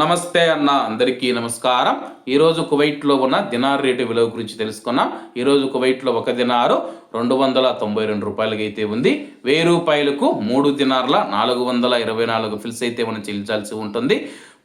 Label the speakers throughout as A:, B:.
A: నమస్తే అన్న అందరికీ నమస్కారం. ఈరోజు కువైట్లో ఉన్న దినార్ రేటు విలువ గురించి తెలుసుకున్నాం. ఈరోజు కువైట్లో ఒక దినారు రెండు వందల తొంభై రెండు రూపాయలకి అయితే ఉంది. వెయ్యి రూపాయలకు మూడు దినార్ల నాలుగు వందల ఇరవై నాలుగు ఫిల్స్ అయితే మనం చెల్లించాల్సి ఉంటుంది.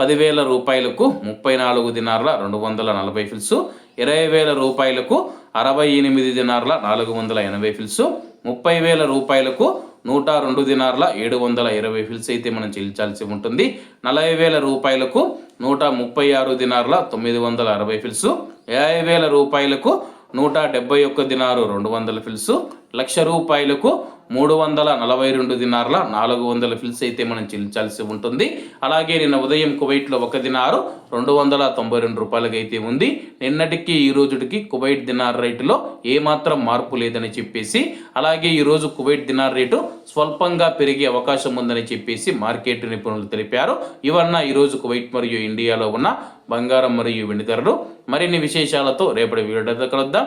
A: పదివేల రూపాయలకు ముప్పై నాలుగు దినార్ల రెండు వందల నలభై ఫిల్స్. ఇరవై వేల రూపాయలకు అరవై ఎనిమిది దినార్ల నాలుగు వందల ఎనభై ఫిల్స్. ముప్పై వేల రూపాయలకు నూట రెండు దినార్ల ఏడు వందల ఇరవై ఫిల్స్ అయితే మనం చెల్లించాల్సి ఉంటుంది. నలభై వేల రూపాయలకు నూట ముప్పై ఆరు దినార్ల తొమ్మిది వందల అరవై ఫిల్స్. యాభై వేల రూపాయలకు నూట డెబ్బై ఒక్క దినారు రెండు వందల ఫిల్స్. లక్ష రూపాయలకు మూడు వందల నలభై రెండు దినార్ల నాలుగు వందల ఫిల్స్ అయితే మనం చెల్లించాల్సి ఉంటుంది. అలాగే నిన్న ఉదయం కువైట్లో ఒక దినారు రెండు వందల తొంభై రెండు రూపాయలకి అయితే ఉంది. నిన్నటికి ఈ రోజుకి కువైట్ దినార్ రేటులో ఏమాత్రం మార్పు లేదని చెప్పేసి అలాగే ఈరోజు కువైట్ దినార్ రేటు స్వల్పంగా పెరిగే అవకాశం ఉందని చెప్పేసి మార్కెట్ నిపుణులు తెలిపారు. ఇవన్న ఈరోజు కువైట్ మరియు ఇండియాలో ఉన్న బంగారం మరియు వెండి ధరలు. మరిన్ని విశేషాలతో రేపటి వీడియో కలుద్దాం.